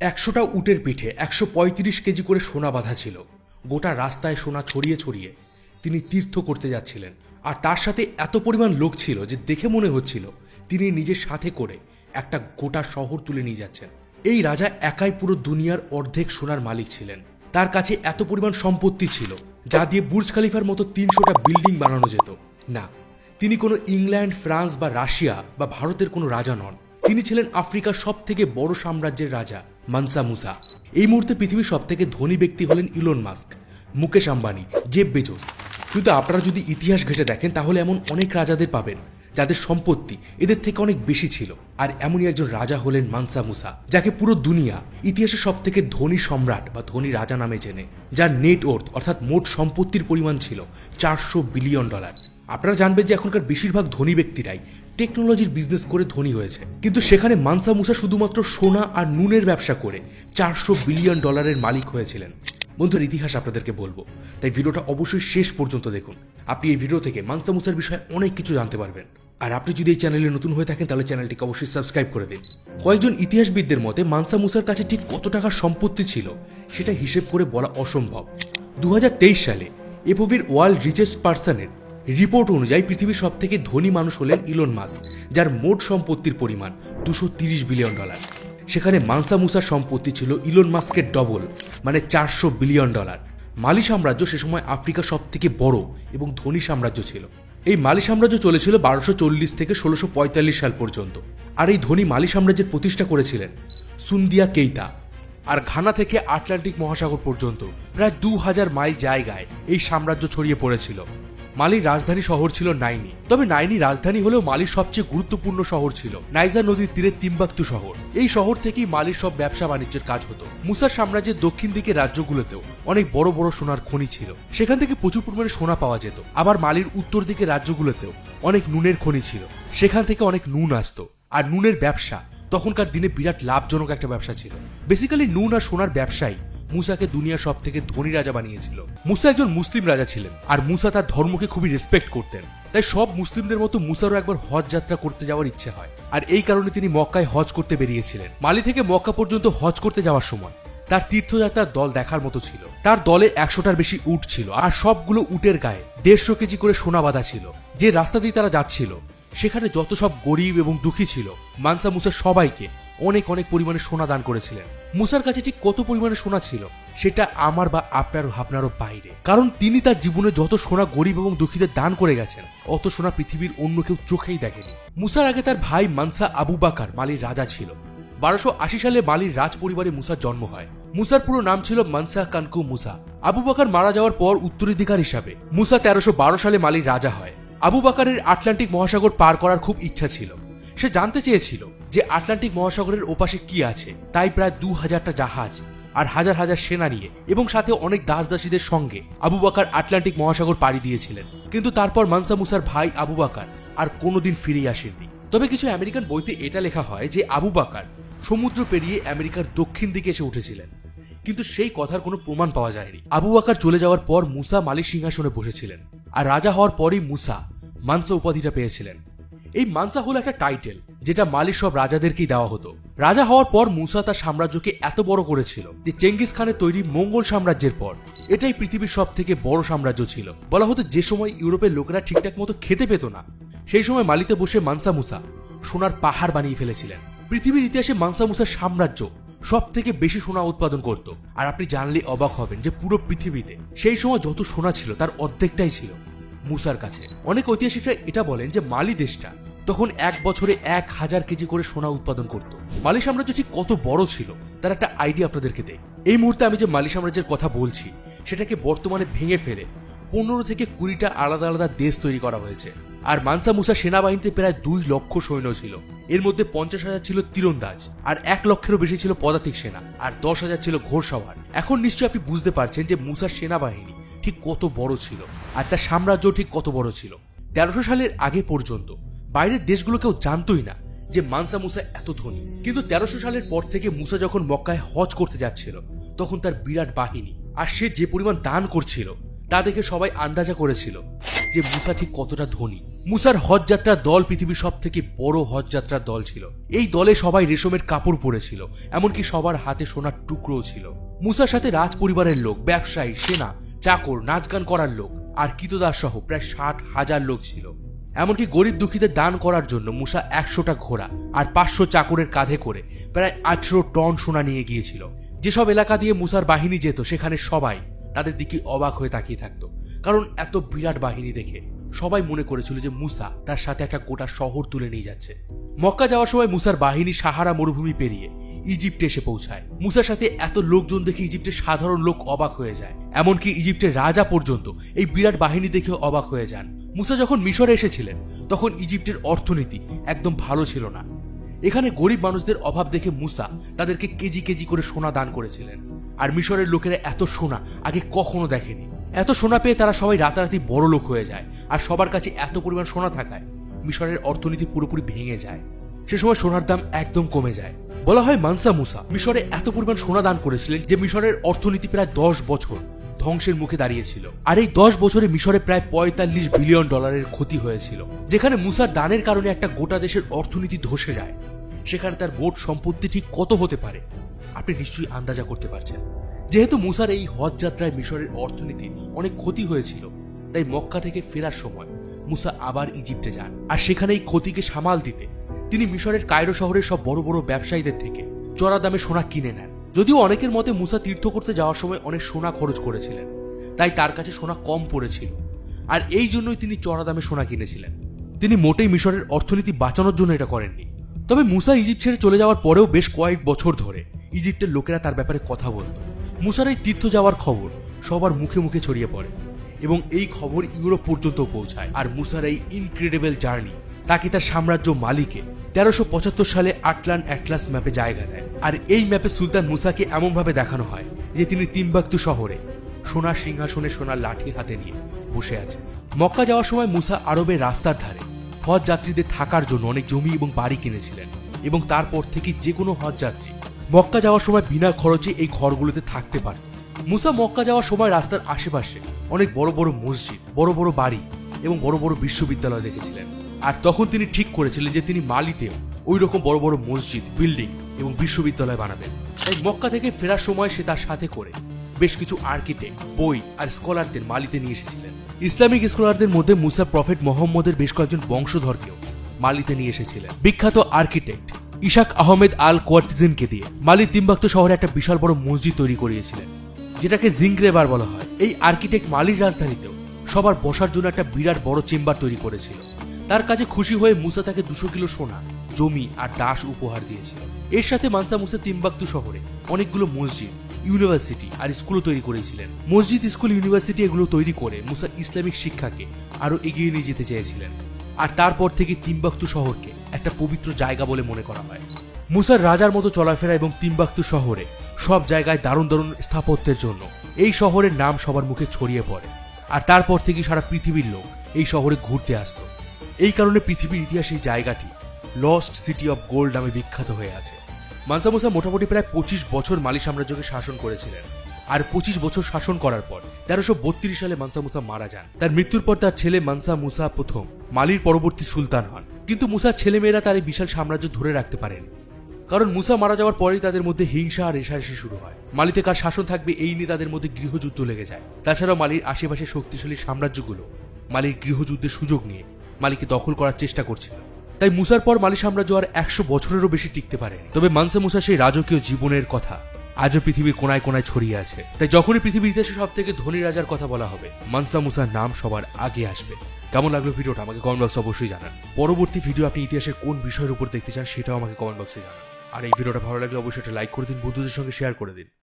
একশোটা উটের পিঠে একশো পঁয়ত্রিশ কেজি করে সোনা বাঁধা ছিল। গোটা রাস্তায় সোনা ছড়িয়ে ছড়িয়ে তিনি তীর্থ করতে যাচ্ছিলেন। আর তার সাথে এত পরিমাণ লোক ছিল যে দেখে মনে হচ্ছিল তিনি নিজের সাথে করে একটা গোটা শহর তুলে নিয়ে যাচ্ছেন। এই রাজা একাই পুরো দুনিয়ার অর্ধেক সোনার মালিক ছিলেন। তার কাছে এত পরিমাণ সম্পত্তি ছিল যা দিয়ে বুর্জ খালিফার মতো তিনশোটা বিল্ডিং বানানো যেত। না, তিনি কোনো ইংল্যান্ড, ফ্রান্স বা রাশিয়া বা ভারতের কোনো রাজা নন। তিনি ছিলেন আফ্রিকার সব থেকে বড় সাম্রাজ্যের রাজা। মানসা মুসা। এই মুহূর্তে পৃথিবীর সব থেকে ধনী ব্যক্তি হলেন Elon Musk, Mukesh Ambani Jeff Bezos. কিন্তু আপনারা যদি ইতিহাস ঘেটে দেখেন, তাহলে এমন অনেক রাজাদের পাবেন, যাদের সম্পত্তি এদের থেকে অনেক বেশি ছিল। আর এমনই একজন রাজা হলেন মানসা মুসা, যাকে পুরো দুনিয়া ইতিহাসে সব থেকে ধনী সম্রাট বা ধনী রাজা নামে চেনে, যার নেট ওর্থ অর্থাৎ মোট সম্পত্তির পরিমাণ ছিল চারশো বিলিয়ন ডলার আপনারা জানবেন যে এখনকার বেশিরভাগ ধনী ব্যক্তিরাই টেকনোলজির বিজনেস করে ধনী হয়েছে। কিন্তু সেখানে মানসা মুসা শুধুমাত্র সোনা আর নুনের ব্যবসা করে চারশো বিলিয়ন ডলারের মালিক হয়েছিলেন। বন্ধুর ইতিহাস আপনাদেরকে বলব। তাই ভিডিওটা অবশ্যই শেষ পর্যন্ত দেখুন। আপনি এই ভিডিও থেকে মানসা মুসার বিষয়ে অনেক কিছু জানতে পারবেন। আর আপনি যদি এই চ্যানেলে নতুন হয়ে থাকেন, তাহলে চ্যানেলটিকে অবশ্যই সাবস্ক্রাইব করে দিন। কয়েকজন ইতিহাসবিদদের মতে, মানসা মুসার কাছে ঠিক কত টাকার সম্পত্তি ছিল, সেটা হিসেব করে বলা অসম্ভব। দু হাজার তেইশ সালে এপোভির ওয়ার্ল্ড রিচেস্ট পার্সনের রিপোর্ট অনুযায়ী পৃথিবীর সব থেকে ধনী মানুষ হলেন ইলন মাস্ক, যার মোট সম্পত্তির পরিমাণ দুশো বিলিয়ন ডলার। সেখানে মানসা মুসার সম্পত্তি ছিল ইলন মাস্কের ডবল মানে চারশো বিলিয়ন ডলার। মালি সাম্রাজ্য সে সময় আফ্রিকার সব থেকে বড় এবং ধনী সাম্রাজ্য ছিল। এই মালি সাম্রাজ্য চলেছিল বারোশো চল্লিশ থেকে ষোলোশো পঁয়তাল্লিশ সাল পর্যন্ত। আর এই ধনী মালি সাম্রাজ্যের প্রতিষ্ঠা করেছিলেন সুন্দিয়া কেইতা। আর ঘানা থেকে আটলান্টিক মহাসাগর পর্যন্ত প্রায় দু হাজার মাইল জায়গায় এই সাম্রাজ্য ছড়িয়ে পড়েছিল। মালির রাজধানী শহর ছিল নাইনি। তবে নাইনি রাজধানী হলেও মালির সবচেয়ে গুরুত্বপূর্ণ শহর ছিল। নাইজা নদীর তীরে তিম্বাক্তু শহর। এই শহর থেকেই মালির সব ব্যবসা বাণিজ্যের কাজ হতো। মুসার সাম্রাজ্যের দক্ষিণ দিকে রাজ্যগুলোতেও অনেক বড় বড় সোনার খনি ছিল। সেখান থেকে প্রচুর পরিমাণে সোনা পাওয়া যেত। আবার মালির উত্তর দিকে রাজ্যগুলোতেও অনেক নুনের খনি ছিল। সেখান থেকে অনেক নুন আসতো। আর নুনের ব্যবসা তখনকার দিনে বিরাট লাভজনক একটা ব্যবসা ছিল। বেসিক্যালি নুন আর সোনার ব্যবসায়ী মুসাকে দুনিয়ার সব থেকে ধনী রাজা বানিয়েছিল। মুসা একজন মুসলিম রাজা ছিলেন, আর মুসা তার ধর্মকে খুবই রেসপেক্ট করতেন। তাই সব মুসলিমদের মতো মুসারও একবার হজ যাত্রা করতে যাওয়ার ইচ্ছে হয়, আর এই কারণে তিনি মক্কায় হজ করতে বেরিয়েছিলেন। মালি থেকে মক্কা পর্যন্ত হজ করতে যাওয়ার সময় তার তীর্থযাত্রার দল দেখার মতো ছিল। তার দলে একশোটার বেশি উট ছিল, আর সবগুলো উটের গায়ে দেড়শো কেজি করে সোনা বাঁধা ছিল। যে রাস্তা দিয়ে তারা যাচ্ছিল, সেখানে যত সব গরিব এবং দুঃখী ছিল, মানসা মুসা সবাইকে অনেক অনেক পরিমাণে সোনা দান করেছিলেন। মুসার কাছে ঠিক কত পরিমাণে সোনা ছিল, সেটা আমার বা আপনারও ভাবনারও বাইরে। কারণ তিনি তার জীবনে যত সোনা গরিব এবং দুঃখীদের দান করে গেছেন, অত সোনা পৃথিবীর অন্য কেউ চোখেই দেখেনি। মুসার আগে তার ভাই মানসা আবু বাকার মালির রাজা ছিল। বারোশো আশি সালে মালির রাজ পরিবারে মুসার জন্ম হয়। মুসার পুরো নাম ছিল মানসা কানকু মুসা। আবু বাকার মারা যাওয়ার পর উত্তরাধিকার হিসাবে মুসা তেরোশো বারো সালে মালির রাজা হয়। আবু বাকারের আটলান্টিক মহাসাগর পার করার খুব ইচ্ছা ছিল। সে জানতে চেয়েছিল যে আটলান্টিক মহাসাগরের ওপাশে কি আছে, তাই প্রায় দু হাজারটা জাহাজ আর হাজার হাজার সেনা নিয়ে এবং সাথে অনেক দাস দাসীদের সঙ্গে আবু বাকার আটলান্টিক মহাসাগর পাড়ি দিয়েছিলেন। কিন্তু তারপর মানসা মুসার ভাই আবু বাকার আর কোনোদিন ফিরে আসেননি। তবে কিছু আমেরিকান বইতে এটা লেখা হয় যে আবু বাকার সমুদ্র পেরিয়ে আমেরিকার দক্ষিণ দিকে এসে উঠেছিলেন। কিন্তু সেই কথার কোনো প্রমাণ পাওয়া যায়নি। আবু বাকার চলে যাওয়ার পর মুসা মালিক সিংহাসনে বসেছিলেন আর রাজা হওয়ার পরই মুসা মানসা উপাধিটা পেয়েছিলেন। এই মানসা হলো একটা টাইটেল। যেটা মালিক সব রাজাদেরকেই দেওয়া হতো। রাজা হওয়ার পর মুসা তার সাম্রাজ্যকে এত বড় করেছিল যে চেঙ্গিস খানের তৈরি মঙ্গল সাম্রাজ্যের পর এটাই পৃথিবীর সব থেকে বড় সাম্রাজ্য ছিল। বলা হতো যে সময় ইউরোপের লোকেরা ঠিকঠাক মতো খেতে পেত না, সেই সময় মালিতে বসে মানসা মুসা সোনার পাহাড় বানিয়ে ফেলেছিলেন। পৃথিবীর ইতিহাসে মানসা মুসার সাম্রাজ্য সব থেকে বেশি সোনা উৎপাদন করত। আর আপনি জানলে অবাক হবেন যে পুরো পৃথিবীতে সেই সময় যত সোনা ছিল তার অর্ধেকটাই ছিল মুসার কাছে। অনেক ঐতিহাসিকরা এটা বলেন যে মালি দেশটা তখন এক বছরে এক হাজার কেজি করে সোনা উৎপাদন করত। মালি সাম্রাজ্য ঠিক কত বড় ছিল, তার একটা আইডিয়া আপনাদেরকে দেয় এই মুহূর্তে আমি যে মালি সাম্রাজ্যের কথা বলছি, সেটাকে বর্তমানে ভেঙে ফেলে পনেরো থেকে কুড়িটা আলাদা আলাদা দেশ তৈরি করা হয়েছে। আর মানসা মুসা সেনাবাহিনীতে প্রায় দুই লক্ষ সৈন্য ছিল। এর মধ্যে পঞ্চাশ হাজার ছিল তীরন্দাজ, আর এক লক্ষেরও বেশি ছিল পদাতিক সেনা, আর দশ হাজার ছিল ঘোড়সওয়ার এখন নিশ্চয়ই আপনি বুঝতে পারছেন যে মুসার সেনাবাহিনী ঠিক কত বড় ছিল, আর তার সাম্রাজ্য ঠিক কত বড় ছিল। তেরোশো সালের আগে পর্যন্ত বাইরের দেশগুলো কেউ জানতই না যে মানসা মুসা এত ধনী। কিন্তু তেরোশো সালের পর থেকে মুসা যখন মক্কায় হজ করতে যাচ্ছিল, তখন তার বিরাট বাহিনী আর সে যে পরিমাণ দান করছিল, তা দেখে সবাই আন্দাজা করেছিল যে মুসা ঠিক কতটা ধনী। মুসার হজ যাত্রার দল পৃথিবীর সব থেকে বড় হজ যাত্রার দল ছিল। এই দলে সবাই রেশমের কাপড় পরেছিল, এমনকি সবার হাতে সোনার টুকরোও ছিল। মুসার সাথে রাজ পরিবারের লোক, ব্যবসায়ী, সেনা, চাকর নাচ গান করার লোক আর কিতদাস সহ প্রায় ষাট হাজার লোক ছিল। এমনকি গরিব দুঃখীদের দান করার জন্য মুসা একশোটা ঘোড়া আর পাঁচশো চাকরের কাঁধে করে প্রায় আঠেরো টন সোনা নিয়ে গিয়েছিল। যেসব এলাকা দিয়ে মুসার বাহিনী যেত, সেখানে সবাই তাদের দিকে অবাক হয়ে তাকিয়ে থাকতো। কারণ এত বিরাট বাহিনী দেখে সবাই মনে করেছিল যে মুসা তার সাথে একটা গোটা শহর তুলে নিয়ে যাচ্ছে। মক্কা যাওয়ার সময় মুসার বাহিনী সাহারা মরুভূমি পেরিয়ে ইজিপ্টে এসে পৌঁছায়। মুসার সাথে এত লোকজন দেখে ইজিপ্টের সাধারণ লোক অবাক হয়ে যায়। এমনকি ইজিপ্টের রাজা পর্যন্ত এই বিরাট বাহিনী দেখে অবাক হয়ে যান। মুসা যখন মিশরে এসেছিলেন, তখন ইজিপ্টের অর্থনীতি একদম ভালো ছিল না। এখানে গরিব মানুষদের অভাব দেখে মুসা তাদেরকে কেজি কেজি করে সোনা দান করেছিলেন। আর মিশরের লোকেরা এত সোনা আগে কখনো দেখেনি। এত সোনা পেয়ে তারা সবাই রাতারাতি বড় লোক হয়ে যায়, আর সবার কাছে এত পরিমাণ সোনা থাকায় মিশরের অর্থনীতি পুরোপুরি ভেঙে যায়। সে সময় সোনার দাম একদম কমে যায়। বলা হয় মানসা মুসা মিশরে এত পরিমাণ সোনা দান করেছিলেন যে মিশরের অর্থনীতি প্রায় দশ বছর ধ্বংসের মুখে দাঁড়িয়েছিল। আর এই দশ বছরে মিশরে প্রায় পঁয়তাল্লিশ বিলিয়ন ডলারের ক্ষতি হয়েছিল, যেখানে মুসার দানের কারণে একটা গোটা দেশের অর্থনীতি ধসে যায়। সেখানে তার মোট সম্পত্তি ঠিক কত হতে পারে, আপনি নিশ্চয়ই আন্দাজা করতে পারছেন। যেহেতু মুসার এই হজ যাত্রায় মিশরের অর্থনীতি অনেক ক্ষতি হয়েছিল, তাই মক্কা থেকে ফেরার সময় মুসা আবার ইজিপ্টে যান। আর সেখানে এই ক্ষতিকে সামাল দিতে তিনি মিশরের কায়রো শহরের সব বড় বড় ব্যবসায়ীদের থেকে চড়া দামে সোনা কিনে নেন। যদিও অনেকের মতে মুসা তীর্থ করতে যাওয়ার সময় অনেক সোনা খরচ করেছিলেন, তাই তার কাছে সোনা কম পড়েছিল। আর এই জন্যই তিনি চড়া দামে সোনা কিনেছিলেন। তিনি মোটেই মিশরের অর্থনীতি বাঁচানোর জন্য এটা করেননি। তবে মুসা ইজিপ্ট ছেড়ে চলে যাওয়ার পরেও বেশ কয়েক বছর ধরে ইজিপ্টের লোকেরা তার ব্যাপারে কথা বলত। মুসার এই তীর্থ যাওয়ার খবর সবার মুখে মুখে ছড়িয়ে পড়ে এবং এই খবর ইউরোপ পর্যন্ত পৌঁছায়। আর মুসার এই ইনক্রেডিবল জার্নি তাকে তার সাম্রাজ্য মালিকে তেরোশো পঁচাত্তর সালে আটলান অ্যাটলাস ম্যাপে জায়গা দেয়। আর এই ম্যাপে সুলতান মুসাকে এমনভাবে দেখানো হয় যে তিনি তিম্বাক্তু শহরে সোনার সিংহাসনে সোনার লাঠি হাতে নিয়ে বসে আছেন। মক্কা যাওয়ার সময় মুসা আরবের রাস্তার ধারে হজ যাত্রীদের থাকার জন্য অনেক জমি এবং বাড়ি কিনেছিলেন এবং তারপর থেকে যে কোনো হজ যাত্রী মক্কা যাওয়ার সময় বিনা খরচে এই ঘরগুলোতে থাকতে পারে মুসা মক্কা যাওয়ার সময় রাস্তার আশেপাশে অনেক বড় বড় মসজিদ, বড় বড় বাড়ি এবং বড় বড় বিশ্ববিদ্যালয় দেখেছিলেন। আর তখন তিনি ঠিক করেছিলেন যে তিনি মালিতেও ওই রকম বড় বড় মসজিদ, বিল্ডিং এবং বিশ্ববিদ্যালয় বানাবেন। তাই মক্কা থেকে ফেরার সময় সে তার সাথে করে বেশ কিছু আর্কিটেক্ট, বই আর স্কলারদের মালিতে নিয়ে এসেছিলেন। ইসলামিক স্কলারদের মধ্যে মুসা প্রফেট মোহাম্মদের বেশ কয়েকজন বংশধরকেও মালিতে নিয়ে এসেছিলেন। বিখ্যাত আর্কিটেক্ট ইশাক আহমেদ আল কোয়ার্টিজিনকে দিয়ে মালি তিম্বাক্ত শহরে একটা বিশাল বড় মসজিদ তৈরি করিয়েছিলেন, যেটাকে জিংগ্রেবার বলা হয়। এই আর্কিটেক্ট মালির রাজধানীতেও সবার বসার জন্য একটা বিরাট বড় চেম্বার তৈরি করেছিল। তার কাছে খুশি হয়ে মুসা তাকে দুশো কিলো সোনা, জমি আর দাস উপহার দিয়েছিল। এর সাথে মানসা মুসা তিম্বাক্তু শহরে অনেকগুলো মসজিদ, ইউনিভার্সিটি আর স্কুলও তৈরি করেছিলেন। মসজিদ, স্কুল, ইউনিভার্সিটি এগুলো তৈরি করে মুসা ইসলামিক শিক্ষাকে আরও এগিয়ে নিয়ে যেতে চেয়েছিলেন। আর তারপর থেকে তিম্বাক্তু শহরকে একটা পবিত্র জায়গা বলে মনে করা হয়। মুসার রাজার মতো চলাফেরা এবং তিম্বাক্তু শহরে সব জায়গায় দারুণ দারুণ স্থাপত্যের জন্য এই শহরের নাম সবার মুখে ছড়িয়ে পড়ে। আর তারপর থেকে সারা পৃথিবীর লোক এই শহরে ঘুরতে আসতো। এই কারণে পৃথিবীর ইতিহাসে এই জায়গাটি লস্ট সিটি অফ গোল্ড নামে বিখ্যাত হয়ে আছে। মানসা মুসা মোটামুটি প্রায় পঁচিশ বছর মালি সাম্রাজ্যকে শাসন করেছিলেন। আর পঁচিশ বছর শাসন করার পর তেরোশো বত্রিশ সালে মানসা মুসা মারা যান। তার মৃত্যুর পর তার ছেলে মানসা মুসা প্রথম মালির পরবর্তী সুলতান হন। কিন্তু মুসার ছেলেমেয়েরা তার এই বিশাল সাম্রাজ্য ধরে রাখতে পারেনি। কারণ মুসা মারা যাওয়ার পরেই তাদের মধ্যে হিংসা আর রেশারেশি শুরু হয়। মালিতে কার শাসন থাকবে, এই নিয়ে তাদের মধ্যে গৃহযুদ্ধ লেগে যায়। তাছাড়াও মালির আশেপাশে শক্তিশালী সাম্রাজ্যগুলো মালির গৃহযুদ্ধের সুযোগ নিয়ে মালিকে দখল করার চেষ্টা করছিল। তাই মুসার পর মালি সাম্রাজ্য আর একশো বছরেরও বেশি টিকতে পারে তবে মানসা মুসা সেই রাজকীয় জীবনের কথা আজও পৃথিবীর কোনায় কোনায় ছড়িয়ে আছে। তাই যখনই পৃথিবীর ইতিহাসে সব থেকে ধনী রাজার কথা বলা হবে, মানসা মুসার নাম সবার আগে আসবে। কেমন লাগল ভিডিওটা আমাকে কমেন্ট বক্সে অবশ্যই জানান। পরবর্তী ভিডিও আপনি ইতিহাসে কোন বিষয়ের উপর দেখতে চান সেটাও আমাকে কমেন্ট বক্সে জানান। আর এই ভিডিওটা ভালো লাগলে অবশ্যই একটা লাইক করে দিন, বন্ধুদের সঙ্গে শেয়ার করে দিন।